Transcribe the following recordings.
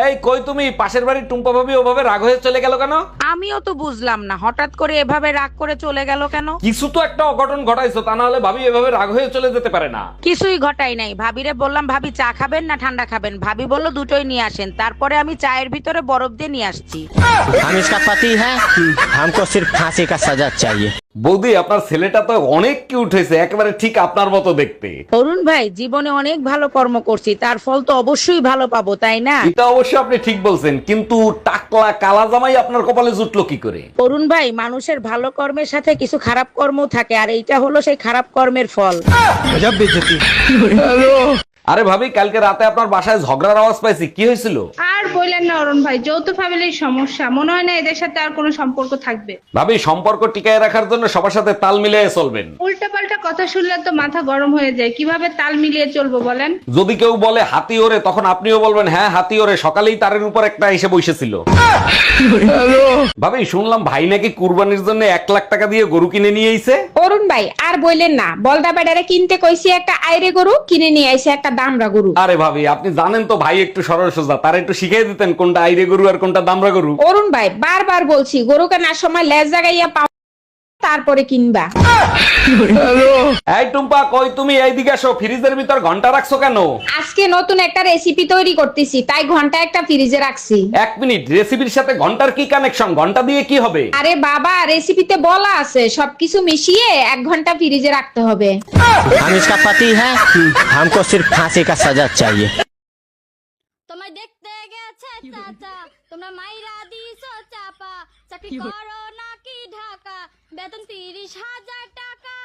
এই কই তুমি পাশের বাড়ির টুম্পা ভাবি ওভাবে রাগ হয়ে চলে গেল কেন আমিও তো বুঝলাম না হঠাৎ করে এভাবে রাগ করে চলে গেল কেন কিছু তো একটা অঘটন ঘটাইছো তা না হলে ভাবি এভাবে রাগ হয়ে চলে যেতে পারে না কিছুই ঘটাই নাই ভাবিরে বললাম ভাবি চা খাবেন না ঠান্ডা খাবেন ভাবি বললো দুটোই নিয়ে আসেন তারপরে আমি চায়ের ভিতরে বরফ দিয়ে নিয়ে আসছি हम इसका पति है हमको सिर्फ फांसी का सजा चाहिए বৌদি আপনার ছেলেটা তো অনেক কিউট হয়েছে একেবারে ঠিক আপনার মতো দেখতে। অরুণ ভাই জীবনে অনেক ভালো কর্ম করছি তার ফল তো অবশ্যই ভালো পাবো তাই না? এটা অবশ্য আপনি ঠিক বলছেন কিন্তু টাকলা কালা জামাই আপনার কপালে জুটলো কি করে? অরুণ ভাই মানুষের ভালো কর্মের সাথে কিছু খারাপ কর্ম থাকে আর এইটা হলো সেই খারাপ কর্মের ফল। আরে ভাবি কালকে রাতে আপনার বাসায় ঝগড়ার আওয়াজ পাইছি কি হয়েছিল? আর বললেন না অরুণ ভাই যৌথ ফ্যামিলির সমস্যা। মনে হয় না এদের সাথে আর কোনো সম্পর্ক থাকবে। ভাবি সম্পর্ক টিকায় রাখার জন্য সবার সাথে তাল মিলিয়ে চলবেন। উল্টা পাল্টা কথা শুনলে তো মাথা গরম হয়ে যায়। কীভাবে তাল মিলিয়ে চলবো বলেন? যদি কেউ বলে হাতি ওরে তখন আপনিও বলবেন হ্যাঁ হাতি ওরে। সকালেই তারের উপর একটা এসে বসেছিল। ভাবি শুনলাম ভাই নাকি কুরবানির জন্য এক লাখ টাকা দিয়ে গরু কিনে নিয়ে এসে অরুণ ভাই আর বললেন না। বলদা বেডারে কিনতে কইছি একটা আইরে গরু কিনে নিয়ে আইছে একটা দামরা গরু। আরে ভাবি আপনি জানেন তো ভাই একটু সরল সোজা তার একটু শিখিয়ে দিতেন কোনটা আইরে গরু আর কোনটা দামরা গরু অরুণ ভাই বারবার বলছি গরু কেনার সময় লেজ জাগাইয়া পাও তারপরে কিনবা এই টুম্পা কই তুমি এইদিকে আসো ফ্রিজের ভিতর ঘন্টা রাখছো কেন আজকে নতুন একটা রেসিপি তৈরি করতেছি তাই ঘন্টা একটা ফ্রিজে রাখছি এক মিনিট রেসিপির সাথে ঘন্টার কি কানেকশন ঘন্টা দিয়ে কি হবে আরে বাবা রেসিপিতে বলা আছে সবকিছু মিশিয়ে এক ঘন্টা ফ্রিজে রাখতে হবে हम इसका पति है हमको सिर्फ फांसी का सजा चाहिए তোমায় দেখতে গেছে চাচা তোমরা মাইরা দিছো চাপা। চাকরি করো নাকি ঢাকা? বেতন তিরিশ হাজার টাকা।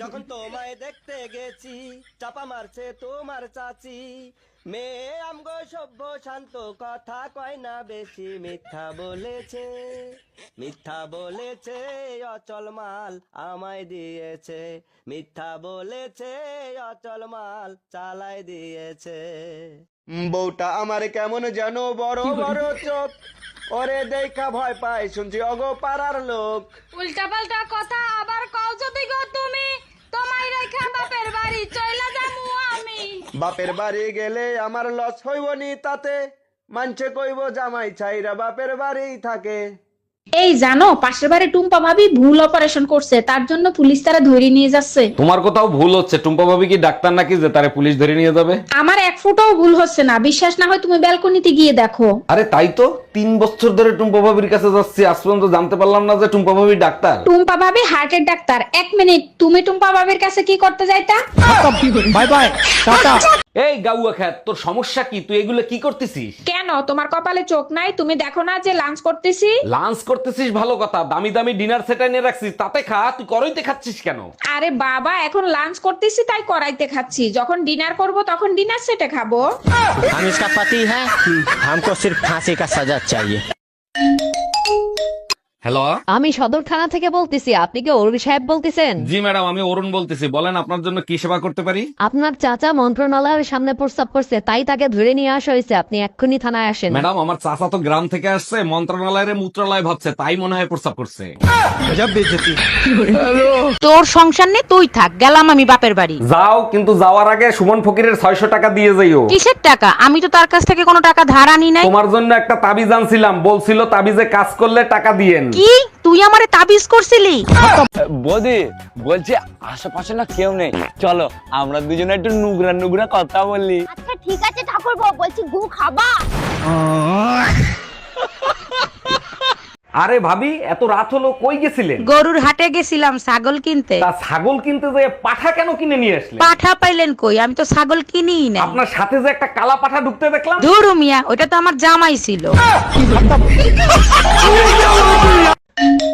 যখন তোমায় দেখতে গেছি চাপা মারছে তোমার চাচি। মেয়ে আমগো সভ্য শান্ত কথা কয় না বেশি। মিথ্যা বলেছে মিথ্যা বলেছে অচল মাল আমায় দিয়েছে। মিথ্যা বলেছে অচল মাল চালাই দিয়েছে। বউটা আমার কেমন যেন বড় বড় চোখ। ওরে দেখা ভয় পায় শুনছি অগো পাড়ার লোক। উল্টা পাল্টা কথা আবার কও যদি গো তুমি তোমায় রেখা বাপের বাড়ি চইলা যামু আমি বাপের বাড়ি গেলে আমার লস হইব নি তাতে। মানছে কইব জামাই ছাইরা বাপের বাড়ি থাকে। এই জানো পাশের বাড়ি টুম্পা ভাবি ভুল অপারেশন করছে তার জন্য পুলিশ তারা ধরে নিয়ে যাচ্ছে। তোমার কোথাও ভুল হচ্ছে? টুম্পা ভাবি কি ডাক্তার নাকি যে তারে পুলিশ ধরে নিয়ে যাবে? আমার এক ফুটাও ভুল হচ্ছে না বিশ্বাস না হয় তুমি ব্যালকনিতে গিয়ে দেখো। আরে তাই তো। তিন বছর ধরে টুম্পা ভাবির কাছে যাচ্ছি আজ পর্যন্ত জানতে পারলাম না যে টুম্পা ভাবি ডাক্তার টুম্পা ভাবি হার্টের ডাক্তার এক মিনিট তুমি টুম্পা ভাবির কাছে কি করতে যাইতা बाय बाय टाटा এই গাউয়া খ্যাত তোর সমস্যা কি তুই এগুলো কি করতেছিস কেন তোমার কপালে চোখ নাই তুমি দেখো না যে লাঞ্চ করতেছি লাঞ্চ করতেছিস ভালো কথা দামি দামি ডিনার সেট এনে রাখছিস তাতে খা তুই করইতে খাচ্ছিস কেন আরে বাবা এখন লাঞ্চ করতেছি তাই করাইতে খাচ্ছি যখন ডিনার করব তখন ডিনার সেটে খাবো हम इसका पति है हमको सिर्फ फांसी का सजा 加一。হ্যালো? আমি সদর থানা থেকে বলতেছি আপনি কি অরুণ সাহেব বলতেছেন? জি ম্যাডাম আমি অরুণ বলতেছি। বলেন আপনার জন্য কি সেবা করতে পারি? আপনার চাচা মন্ত্রণালয়ের সামনে প্রস্তাব করছে তাই তাকে ধরে নিয়ে আসা হয়েছে আপনি এক্ষুনি থানায় আসেন। ম্যাডাম আমার চাচা তো গ্রাম থেকে আসছে মন্ত্রণালয়ের মূত্রালয় ভাবছে তাই মনে হয় প্রস্তাব করছে। তোর সংসার নে তুই থাক গেলাম আমি বাপের বাড়ি। যাও কিন্তু যাওয়ার আগে সুমন ফকিরের ছয়শো টাকা দিয়ে যাইও কিসের টাকা? আমি তো তার কাছ থেকে কোনো টাকা ধার আনি নাই। তোমার জন্য একটা তাবিজ আনছিলাম বলছিল তাবিজে কাজ করলে টাকা দিয়েন। কি? তুই আমারে তাবিজ করছিলি? বদি বলছি আশেপাশে না কেউ নেই। চলো আমরা দুজনে একটু নুগরা নুগরা কথা বললি আচ্ছা ঠিক আছে ঠাকুর বলছি গু খাবা। আরে ভাবি এত রাত হলো কই গেছিলেন? গরুর হাটে গেছিলাম ছাগল কিনতে। তা ছাগল কিনতে যে পাঠা কেন কিনে নিয়ে আসলেন? পাঠা পাইলেন কই? আমি তো ছাগল কিনি না আপনার সাথে যে একটা কালা পাঠা ঢুকতে দেখলাম? ধুরু মিয়া ওটা তো আমার জামাই ছিল।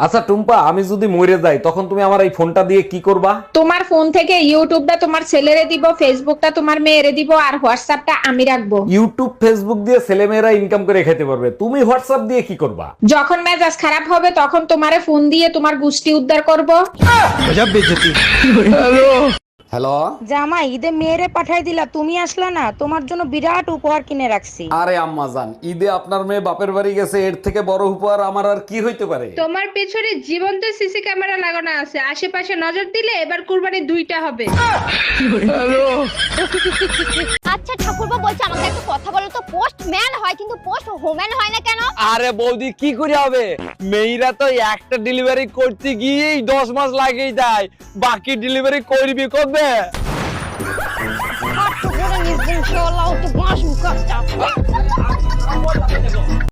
আচ্ছা টুম্পা আমি যদি মরে যাই তখন তুমি আমার এই ফোনটা দিয়ে কি করবা? তোমার ফোন থেকে ইউটিউবটা তোমার ছেলেরে দিব ফেসবুকটা তোমার মেয়েরে দিব আর হোয়াটসঅ্যাপটা আমি রাখব। ইউটিউব ফেসবুক দিয়ে ছেলে মেয়েরা ইনকাম করে খেতে পারবে। তুমি হোয়াটসঅ্যাপ দিয়ে কি করবা? যখন মেজাজ খারাপ হবে তখন তোমারে ফোন দিয়ে তোমার গুষ্টি উদ্ধার করব। হ্যালো? জামাই ঈদে মেয়েরে পাঠাই দিলা তুমি আসলা না তোমার জন্য বিরাট উপহার কিনে রাখছি। আরে আম্মা জান ঈদে আপনার মেয়ে বাপের বাড়ি গেছে এর থেকে বড় উপহার আমার আর কি হইতে পারে? তোমার পেছনে জীবন্ত সিসি ক্যামেরা লাগানো আছে আশেপাশে নজর দিলে এবার কুরবানি দুইটা হবে। আচ্ছা ঠাকুরপো বলছে আমাকে একটা কথা বলো তো পোস্ট ম্যান হয় কিন্তু পোস্ট হোম্যান হয় না কেন? আরে বৌদি কি করে হবে? মেয়েরা তো একটা ডেলিভারি করতে গিয়েই দশ মাস লাগেই যায় বাকি ডেলিভারি করবি কবে? be. After winning, he's been sure allowed to bash him, Costa.